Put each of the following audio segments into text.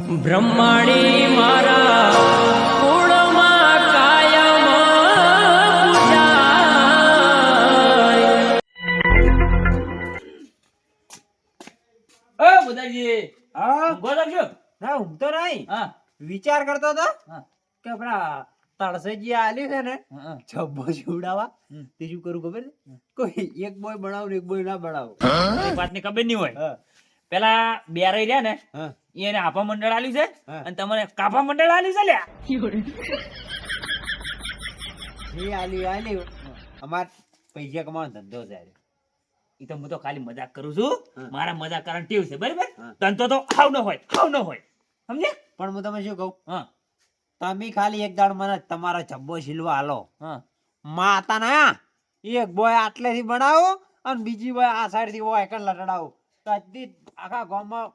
બ્રહ્માણી મારા કુળમાં કાયમ પૂજાય હા? તો છો? ના ઊંઘતો નહીં. હા. વિચાર કરતો હતો. કે આપણા તળસેજી આલ્યું છે ને હા, છબ્બો જીવડાવા તે શું કરું ખબર ને કોઈ એક બોય બનાવું એક બોય ના બનાવું. વાત વાતની ખબર નહીં હોય. પેલા બે રહ્યા ને એને આપા મંડળ આલ્યું છે અને તમને કાપા મંડળ આલ્યું છે લ્યા. જે આલ્યું આલ્યું. અમાર પૈસા કમાવાનો ધંધો છે એ તો હું તો ખાલી મજાક કરું છું. મારા મજાક કારણ ટીવ છે બરાબર? ધંધો તો હાવ ન હોય હાવ ન હોય. સમજે પણ હું તમે શું કહું? હા. તમે ખાલી એક દાડ મને તમારો જબ્બો સિલવા આલો. હા. માતા ના એક બોય આટલેથી બનાવો અને બીજી બોય આ સાઈડથી હોય એકન લટડાવો. તો ગામ આખા ગામમાં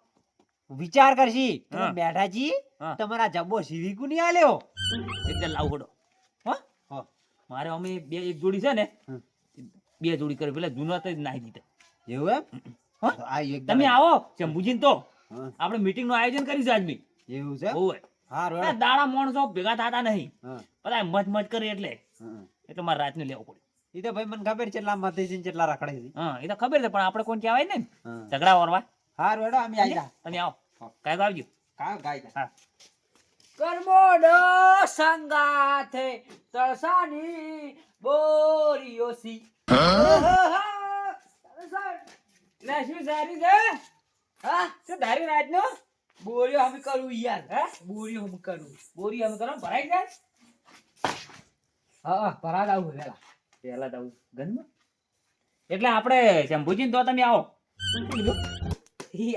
વિચાર કરશી તમે બેઠા છી તમારા જબ્બો સીવી કુની આલ્યો? એટલે લાવ હોડો. હા? હા. મારે અમે બે એક જોડી છે ને બે જોડી કરી પેલા જૂના તો નાહી દીધા. એવું એમ? તમે આવો શંભુજીને તો. આપણે મીટિંગનું આયોજન કરીશું આજમી એવું છે? ઓય હા દાડા માણસો ભેગા થતા નહીં. બધા મચ મચ કરે એટલે. એટલે મારે રાતને લેવું પડ્યું ઈ તો ભાઈ મને ખબર છે કેટલા મતે છે ને કેટલા રખડે છે. હા એ તો ખબર છે પણ આપણે કોણ કહેવાય ને. ઝઘડા વરવા. હાર હેડો અમે આઈ જા. તમે આવો. કાય કાંઈક આવજો કાં ગાય હા. કર્મોડો સંગાથે તળસાની બોરીઓસી લે શું સારી છે? હા શું ધારી રાજનો બોરીઓ અમે કરું યાર હા? બોરીઓ અમે કરું. બોરી અમે કરું ભરાઈ જાય? હા પરાદ આવું વેલા. પેલા તો ગંધમાં એટલે આપણે શંભુજી તો તમે આવો.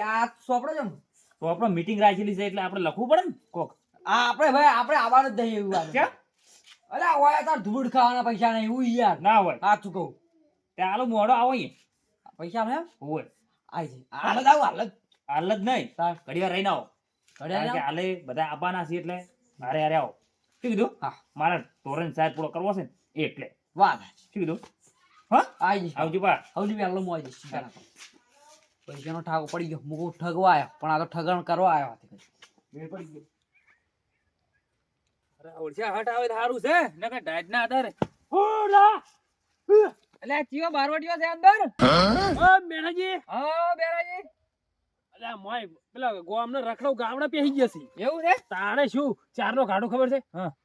આ સોપડો જમ તો આપણે મીટિંગ રાખેલી છે એટલે આપણે લખવું પડે ને કોક. આ આપણે ભાઈ આપણે આવવાનું જ નહીં એવું કેમ અલે ઓય તાર ધૂળ ખાવાના પૈસા નહીં એવું યાર. ના હોય. સાચું કહું. ત્યાં આલો મોડો આવો અહીંયા. પૈસા ને હોય. આવી છે. હાલત આવું હાલત હાલત નહીં. તાર ઘડી વાર રહીને આવો. ઘડિયાળ કારણ હાલે બધા આવવાના છે એટલે મારે હારે આવો. શું કીધું? હા. મારા તોરણ સાહેબ પૂરો કરવો છે ને એટલે. વાત શું કીધું? હા? જઈશ આવજો બા. વહેલો હું આઈ જઈશ ચિંતા પૈસાનો ઠાકો પડી ગયો. હું ઠગવા આવ્યો પણ આ તો ઠગણ કરવા આવ્યો મેળ પડી ગયો. અરે ઓળખ્યા હટ આવે તો સારું છે. નકર ડાયટ ના આધારે. હોલા! એટલે આ ચિયો બારવટીયો છે અંદર? ઓ બેનાજી હા બેરાજી. અલ્યા મોય પેલા ગોમને રખડો ગામડા પેહી ગયા છે. એવું છે? તાણે શું? ચારનો ઘાટો ખબર છે?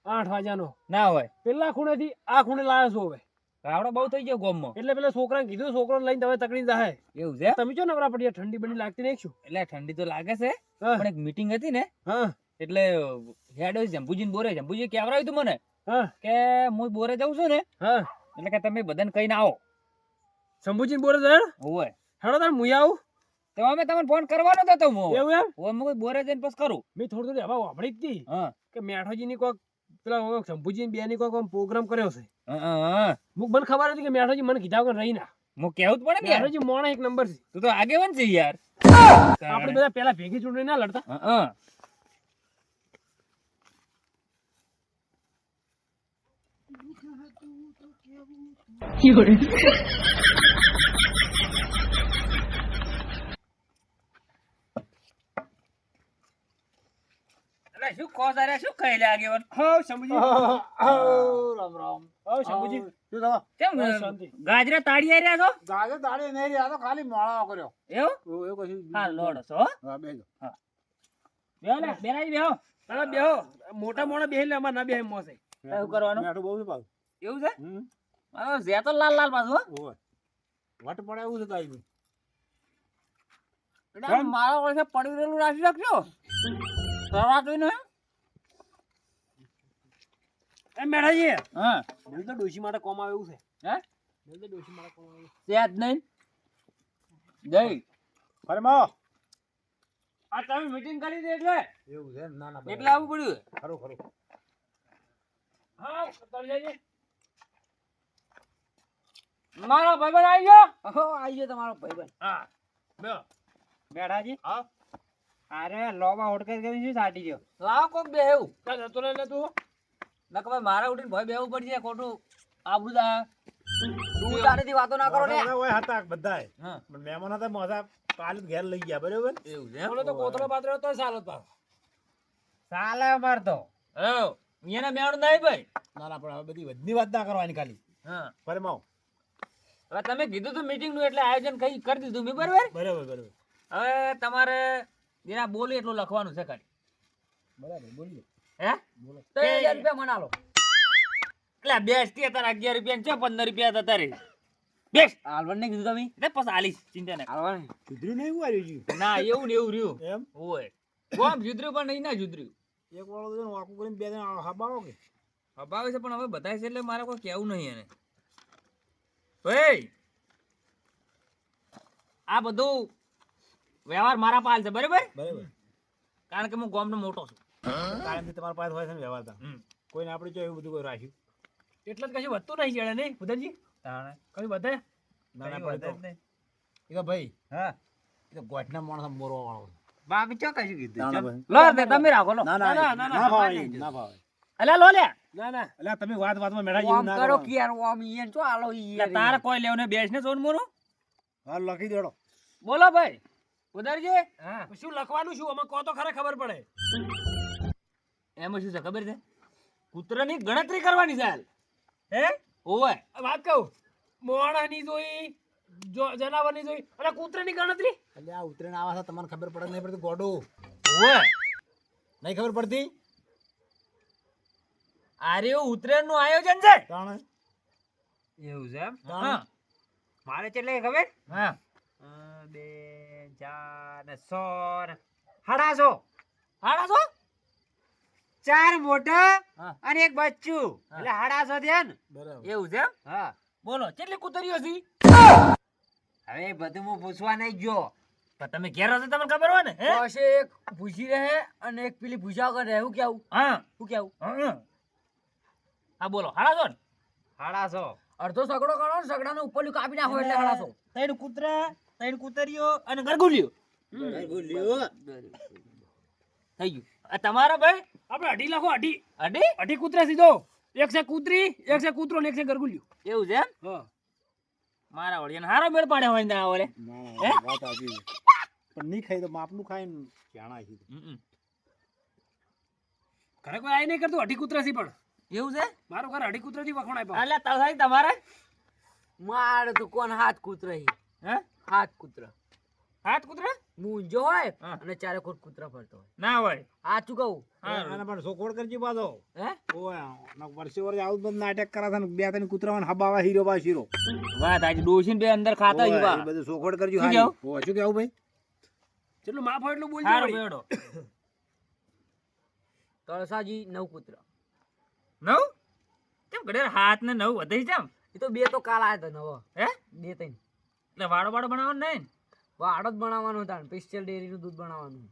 આઠ વાગ્યાનો. ના હોય. પેલા ખૂણેથી આ ખૂણે લાવ્યો છું હવે. રાવડો બહુ થઈ ગયો ગોમમાં. એટલે પેલા છોકરાને કીધું છોકરો લઈને તમે તકડી જાય એવું છે? તમે જો નવરા પડી ઠંડી બની લાગતી નહીં શું? એટલે ઠંડી તો લાગે છે. પણ એક મીટિંગ હતી ને હા. એટલે હેડ જંબુજી બોરે જંબુજી કેવરાયું તું મને? કે હું બોરે જાઉં છું ને હા. એટલે કે તમે બધાને કહીને આવો. શંભુજી બોરે જાય હોય. હેડો તાર મુઈ આવું. તો અમે તમને ફોન કરવાનો જ હતો હું. એવું એમ? હું કોઈ બોરે જઈને પછી કરું. મેં થોડું થોડું હવા વાપરી જ હતી કે મેઠોજી ની કોક પેલા શંભુજી બે ની કોક પ્રોગ્રામ કર્યો છે. હા, હા, હા. મુક મને ખબર હતી કે મેઠોજી મને કીધા વગર રહી ના. હું કેવું જ પડે ને મેઠોજી મોણા એક નંબર છે. તું તો આગેવાન છે યાર. આપણે બધા પેલા ભેગી ચૂંટણી ના લડતા. હા, હા. શું કહો તારે? શું કહે લે આગેવાન? હા શંભુજી રામ રામ. હા શંભુજી. શું થવા? કેમ ગાજરા તાળી રહ્યા છો? ગાજર દાડે નહીં રહ્યા તો ખાલી મોળાઓ કર્યો. એવું? એવું કશું હા લોડો છો હો? હા બેહો લે, બેરાજી બેહો અરે બેહો મોટા મોણા બેહી લે અમારે ના બેહે મોસે શું કરવાનું? મેઠું બહુ છે પાછું. એવું છે? મારો ઝે તો લાલ લાલ પાછું હો. વટ પડે એવું છે આમ મારા ઓળખે પડી રહેલું રાખી રાખજો. સરાતું નહીં એ મેઠાજી હા. દિલ તો ડોશી માટે કોમ આવે એવું છે. હે? દિલ તો ડોશી માટે કોમ આવે. છે જ નહીં? જય ફરે આ તમે મીટિંગ કરી દે એટલે. એવું છે ના ના એટલે આવવું પડ્યું ખરું ખરું. હા મારો ભાઈબંધ આવી ગયો? હો આવી ગયો તમારો ભાઈબંધ. હા. બેઠાજી હા. અરે લોબા હોડકર કરી શું સાટી ગયો? લાવ કોક બે એવું. કાં જતો રહે લે તું? નકર ભાઈ મારા ઉઠીને ભય બેવું પડશે ખોટું. આબુ દા તું તારેથી વાતો ના કરો ને. ઓય હતા બધાય. હા. પણ મહેમાન હતા મોસા કાલ ઘેર લઈ ગયા બરાબર? એવું છે બોલો તો કોતરો પાત્ર તો સાલો પાછો સાલે અમાર તો. હો એને મેળ નહીં ભાઈ? ના ના પણ હવે બધી વધની વાત ના કરવાની ખાલી. હા. ફરમાવો હવે તમે કીધું તું મીટિંગનું એટલે આયોજન કઈ કરી દીધું મેં બરાબર? બરાબર બરાબર. હવે તમારે જેના બોલી એટલું લખવાનું છે ખાલી. બરાબર બોલીએ હે? તો રૂપિયા મના લો એટલે બેસ તારા અગિયાર રૂપિયા છે પંદર રૂપિયા હતા તારે. બેસ હાલવાનું નહીં કીધું તમે? એટલે પછી આલીશ ચિંતા ના કર. સુધર્યું નહીં. એવું આવ્યું ના એવું ને એવું રહ્યું. એમ? ઓય. કોમ જુદર્યું પણ નહીં ના જુદર્યું એક વાળો તો વાકું કરીને બે જણા હબાવો કે. અભાવે છે પણ હવે બધાય છે એટલે મારે કોઈ કહેવું નહીં એને. ભાઈ આ બધું વ્યવહાર મારા પાલ છે બરાબર? બરાબર. કારણ કે હું ગામનો મોટો છું. કાયમથી તમારા પાસે હોય છે ને વ્યવહારતા કોઈને આપણે જો એવું બધું કોઈ રાખ્યું. એટલે જ કશું વધતું નહીં જડે નહીં ઉદયજી કઈ વધે? ના ના પડે એ તો ભાઈ હા. એ તો ગોઠના માણસ મોરવા વાળો બાકી ચો કશું કીધું? લો તમે રાખો લો. ના ના ના, ના ના, ના ભાવે ના ભાવે. અલ્યા લો લે. ના ના. એટલે તમે વાત વાતમાં મેળા ઓમ જેવું ના કરો કરો. કે યાર ઓમ ઈયન ચો આલો એટલે તારે કોઈ લેવું ને બેસ ને સોન મોનું હા લખી દેડો. બોલો ભાઈ. ઉધારજી હા. શું લખવાનું શું? અમે તો ખરે ખબર પડે. એમાં શું છે ખબર છે? કૂતરાની ગણતરી કરવાની છે હે? આ વાત કહું. મોણાની જોઈ જો જનાવરની જોઈ. અને કૂતરાની ગણતરી? એટલે આ ઉતરેણ આવા છે તમને ખબર પડે નહીં પડતી? ગોડો. ઓય નહીં ખબર પડતી? આ ઉતરેણનું આયોજન છે? તાણે. એવું છે એમ? હા. મારે કેટલે ખબર? હા. બે ચાર ને સો ને સાડાસો હાડા છો ચાર મોટા અને એક બચ્ચું. એટલે હાડા છો ધ્યાન એવું છે હા. બોલો કેટલી કુતરીઓ છે હવે બધું હું પૂછવા નહીં ગયો. પણ તમે ઘેર હશે તમને ખબર હોય ને પાસે એક ભૂસી રહે અને એક પેલી ભૂસા રહે. હું કેવું? હા. હું કેવું? હા બોલો હાડા છો ને? સાડાસો અડધો સગડો કરો ને સગડાનો ઉપરલું કાપી નાખો એટલે હાડા છો ત્રણ કૂતરા ત્રણ કૂતરીઓ અને ગરગુલિયો થઈ ગયું. તમારા ભાઈ? આપણે અઢી લખો અઢી. અઢી? અઢી કૂતરા સીધો. એક છે કૂતરી એક છે કૂતરો ને એક છે ગરગુલિયું. એવું છે એમ? હા. મારા વળિયાને હારો મેળ પાડે હોય ને આ ઓલે ના ના, ના વાત આવી પણ નહીં ખાઈ તો માપનું ખાઈને જાણા છે? હમ. ઘરે કોઈ આઈ નહીં કરતું અઢી કૂતરા થી પણ. એવું છે? મારું ઘર અઢી કૂતરા થી વખણાય પણ. એટલે તમારે? મારે તો કોણ હાથ કૂતરા હે? હાથ કૂતરા. હાથ કૂતરા? મૂંજો હોય અને ચારે કોટ કૂતરા ફરતો હોય. ના હોય. આ કહું. અને પણ સોકોડ કરજી પાછો. હે? ઓય ના વર્ષે વર્ષે આવું બધું નાટક કરા છે ને બે ત્રણ કૂતરાઓને હબાવા હીરો બા શીરો. વાત આજે ડોશીને બે અંદર ખાતા યુવા બધું સોકોડ કરજી. હા ઓ શું કેવું ભાઈ? ચલો માફ હોય એટલું બોલજો હારો બેડો. તળસાજી નવ કૂતરા. નવ? કેમ ઘડે હાથ ને નવ વધે છે એમ? એ તો બે તો કાલ આયા હતા નવ. હે? બે ત્રણ. એટલે વાડો વાડો બનાવવાનું નહીં જ બનાવવાનું હતા સ્પેશિયલ ડેરીનું દૂધ બનાવવાનું.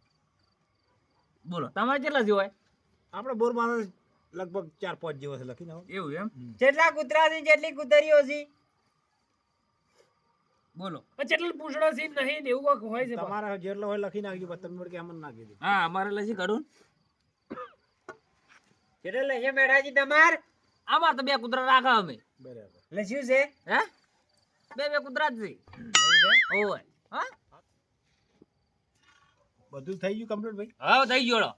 બોલો તમારે કેટલા જેવા આપણે બોર લગભગ ચાર પાંચ જેવો છે લખી નાખો એવું એમ? જેટલા કૂતરા છે જેટલી કૂતરીઓ છે બોલો. જેટલું પૂછડો છે નહીં એવું કોક હોય છે તમારા જેટલો હોય લખી નાખજો પણ તમે કે અમને નાખી દે. હા અમારે લસી કરું. કેટલે લઈએ મેઢાજી તમાર. અમાર તો બે કૂતરા રાખા અમે. બરાબર. લસ્યું છે? હા? બે બે કૂતરા જ છે. ઓય હા? બધું થઈ ગયું કમ્પ્લીટ ભાઈ? હા થઈ ગયો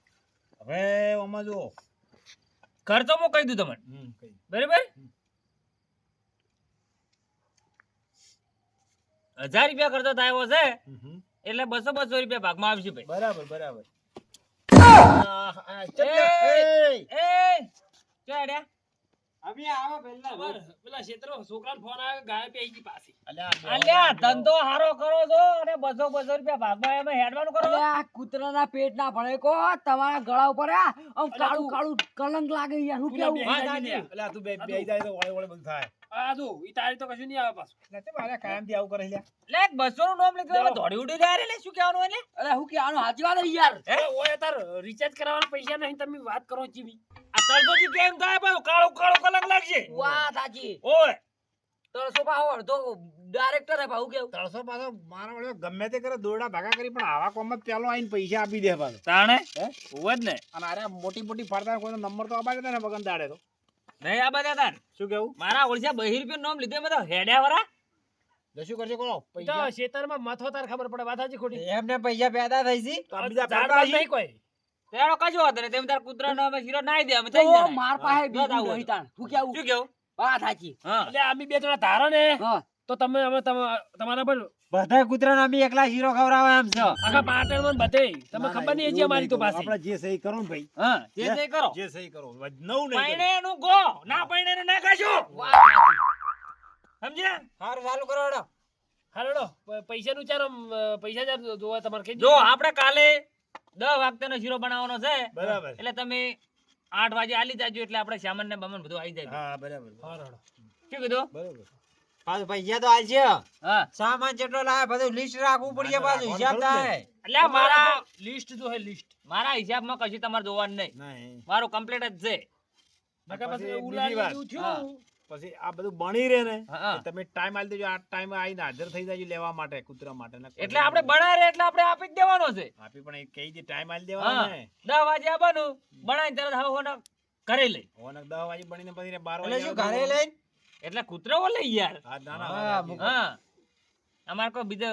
હવે આમાં જો ખર્ચો હું કહી દઉં તમને. બરાબર? હજાર રૂપિયા ખર્ચો થયો છે. એટલે બસો બસો રૂપિયા ભાગમાં આવશે ભાઈ. બરાબર બરાબર. એ, એ, ક્યાં અડ્યા? અમે આવો પહેલા પેલા ક્ષેત્રો છોકરાને ફોન આવ્યો ગાય પેઈ ગઈ પાછી. અલ્યા ધંધો હારો કરો છો અને બસો બસો રૂપિયા ભાગમાં એમાં હેડવાનું કરો. અલે કૂતરાના પેટ ના ભણે કો તમારા ગળા ઉપર આમ કાળું કાળું કલંક લાગે યાર હું કેવું? બે વાત જાય સાચી. છે. એટલે તું બે બે જાય તો. વળે વળે બધું થાય. આ જો ઈ તારી તો કશું નહીં આવે પાછું. એટલે આવું કરે લે નું નામ લીધું એટલે દોડી ઉડી જાય રે શું કહેવાનું એને અરે હું કે આનો સાચી વાત યાર. ઓય તાર રિચાર્જ કરાવવાના પૈસા નહીં તમે વાત કરો ચીવી તરતોજી કેમ થાય પાછું કાળો કાળો કલંગ લાગશે. વાહ સાચી. ઓય. તળસો પાહો અડધો ડાયરેક્ટર હે ભાઉ કેવું? તળસો પાછો મારા વડે ગમે તે કરે દોરડા ભાગા કરી પણ આવા કોમમાં પેલો આઈને પૈસા આપી દે પાછો. તાણે? હોય જ ને. અને અરે મોટી મોટી ફરતા કોઈનો નંબર તો આપા ને બગન દાડે તો. નહીં આ બધા તાર શું કેવું? મારા ઓળશા બહી રૂપિયા નામ લીધે એમાં હેડ્યા વરા. શું કરશે કોલો પૈસા? ખેતરમાં મથો તાર ખબર પડે વાત સાચી ખોટી. એમને પૈસા પેદા થઈ છે તો બીજા? નહીં કોઈ. તેનો કશો વાંધો નહીં. તેમ તાર કૂતરાનો અમે હીરો નાઈ દે અમે થઈ જાય માર પાસે બીજું નહીં તાણ. શું કેવું? શું કેવું? વાત સાચી. એટલે અમે બે જણા ધારો ને તો તમે અમે તમારા પર બધા કૂતરાને ના એકલા હીરો ખવડાવે એમ છે. આખા પાટણમાં બધે. તમે ખબર નહીં હજી અમારી તો પાસે. આપણે જે સહી કરો ને ભાઈ. હા જે સહી કરો. જે સહી કરો. નવ નહીં પૈણે નું ગો. ના પૈણેનું ના કાશો વાત સાચી. સમજ્યા? સારું ચાલુ કરો હેડો. હાલો પૈસા નું ચારો પૈસા જો તમારે જો આપણે કાલે દસ વાગતાનો શીરો બનાવવાનો છે. બરાબર. એટલે તમે આઠ વાગે આલી જાજો એટલે આપણે સામાન ને બમન બધું આવી જાય હા બરાબર શું કીધું? બરાબર. પાછું પૈસા તો હાલશે હા. સામાન જેટલો લાવે બધું લિસ્ટ રાખવું પડશે પાછું હિસાબ થાય. એટલે મારા લિસ્ટ જો હે લિસ્ટ મારા હિસાબમાં કશું તમારે જોવાનું નહીં. નહીં. મારું કમ્પ્લીટ જ છે. પછી થયું. પછી આ બધું બની રહે ને તમે ટાઈમ આલી દેજો. આ ટાઈમ આવીને હાજર થઈ જાય લેવા માટે કૂતરા માટે. એટલે આપણે બનાવે એટલે આપણે આપી જ દેવાનો છે. આપી પણ એ કહી દે ટાઈમ આલી દેવાનો ને. દસ વાગે આવવાનું બનાવીને તરત હવે હોને ઘરે લઈ. ઓને દસ વાગે બનીને પછી બાર એટલે વાગે શું ઘરે લઈ એટલે કૂતરાઓ લઈ યાર. હા, ના, ના, હા, અમાર અમારે કોઈ બીજો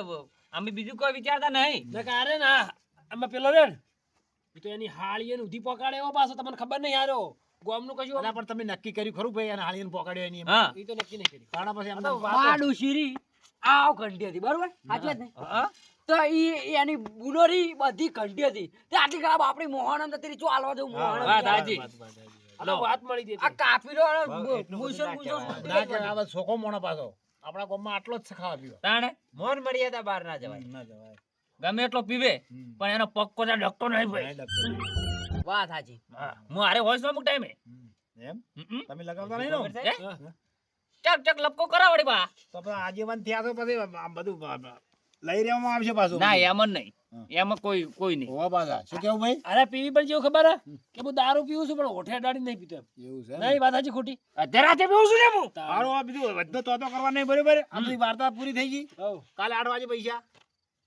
અમે બીજું કોઈ વિચારતા નહીં. નકર અરે ના અમે પેલો રે ને, તો એની હાળીએ ઉધી પકડાડે એવો પાછો તમને ખબર નહીં હારો ગોમનું કશું અલા, પણ તમે નક્કી કર્યું ખરું ભાઈ અને હાળીને પોકાડ્યો એની એમ. હા. ઈ તો નક્કી નહીં કર્યું. કારણ પછી એમને માડું શીરી આવ ઘંટી હતી. બરોબર? સાચી વાત ને? તો ઈ એની બુનોરી બધી ઘંટી હતી. તે આટલી ખરાબ આપણી મોહન અંદર ચો ચાલવા દઉં મોહન વાત હાજી વાત, મળી હતી આ કાફીરો મુસર ભૂષણ ના કે આ બધો મોણો પાછો. આપણા ગામમાં આટલો જ ખાવા પીવા. તાણે? મોન મર્યાદા બહાર ના જવાય. ના જવાય. ગમે એટલો પીવે. પણ એનો પગ કોના ડકતો નહીં ભાઈ. વાત હાજી હું હારે હોઈશ અમુક ટાઈમે એમ તમે લગાવતા નહીં ને? ચક ચક લપકો કરાવડી બા. તો આજીવન થયા તો પછી બધું લઈ રહેવામાં આવશે પાછું. ના એમ નહીં. એમાં કોઈ કોઈ નહીં. હોવા બાધા શું કેવું ભાઈ? અરે પીવી પણ જેવું ખબર હે? કે હું દારૂ પીવું છું પણ ઓઠે અડાડી નહીં પીતો એવું છે નહીં વાત સાચી ખોટી. અધરાતે પીવું છું ને હું? તારો. આ બીજું વધતો તો તો કરવા નહીં બરોબર? આ વાર્તા પૂરી થઈ ગઈ. કાલે આઠ વાગે પૈસા.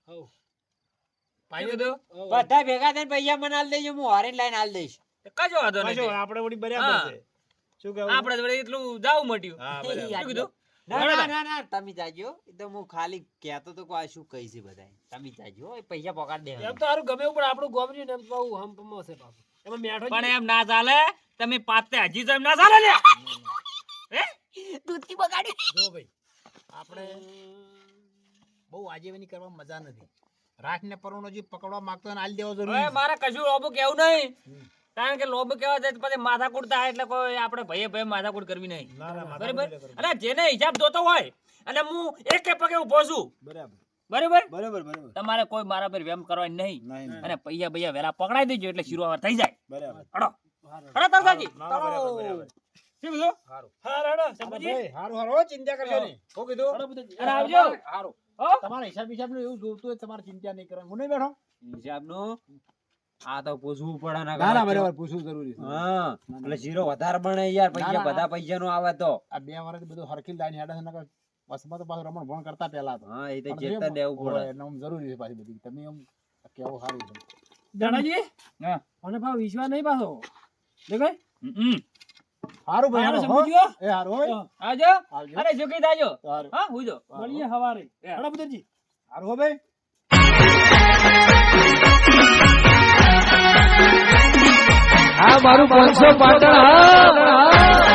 હવ. બધા ભેગા થઈને પૈસા મને આલ દેજો હું હારે લઈને આલ દઈશ. કશો વાંધો નહીં આપણે વળી બરાબર. છે. શું કેવું આપણે વળી એટલું જાવું મટ્યું હા શું કીધું? ના. ના ના ના તમે જાજો. તો હું ખાલી કહેતો તો કે શું કહી છે બધાય. તમે જાજો પૈસા પકડ દે એમ તો સારું ગમે પણ આપણું ગોમ એમ બહુ હમ પાછું. એમાં મેઠો પણ એમ ના ચાલે તમે પાતે હજી તો એમ ના ચાલે લ્યા હે? દૂધથી બગાડી જો ભાઈ આપણે બહુ આજીવની કરવા મજા નથી. રાખને પરુણો જે પકડવા માંગતો હોય આલી દેવો જરૂરી મારે કશું લોબો કેવું નહીં. કારણ કે લોબો કેવા જાય પછી માથાકૂટ થાય એટલે કોઈ આપણે ભાઈએ ભાઈ માથાકૂટ કરવી નહીં. ના ના બરાબર? અને જેને હિસાબ જોતો હોય અને હું એક પગે ઊભો છું. બરાબર. બરાબર? બરાબર બરાબર. તમારે કોઈ મારા પર વેમ કરવાની નહીં. અને પૈયા પૈયા વેલા પકડાઈ દેજો એટલે શિરોવાર થઈ જાય. બરાબર. હડો. હડો તરસાજી ના, ના, બરાબર, બરાબર. શું કીધું? હા રાડો હા, સમજી ભાઈ, હારું હારું. ચિંતા કરશો નહીં. શું કીધું? રાડો બધા અને આવજો. હારું. હો તમારા હિસાબ હિસાબનું એવું જોતું હોય તમારે ચિંતા નહીં કરવાની. હું નહીં બેઠો? હિસાબનું? આ તો પૂછવું પડે ને ના ના બરાબર પૂછવું જરૂરી છે. હા એટલે શીરો વધારે બને યાર પૈસા ના. બધા પૈસા નો આવે તો. આ બે વર્ષ બધું હરખી લાઈન હેડે છે નકર બસમાં તો પાછું રમણ ભણ કરતા પહેલા તો. હા એ તો જેતા દેવું પડે. એટલે આમ જરૂરી છે પાછી બધી. તમે આમ કેવું સારું છે. દાદાજી હા. મને ભાવ વિશ્વાસ નહીં પાછો. દેખાય? હમ. સારું ભાઈ હારું હારું, સમજ્યો? એ હારું હોય. આવજો. અરે શું કીધા આવજો હા હુજો મળીએ હવારે. હડા બુદરજી હારું હો ભાઈ. આ મારું પાંચસો પાટણ હા.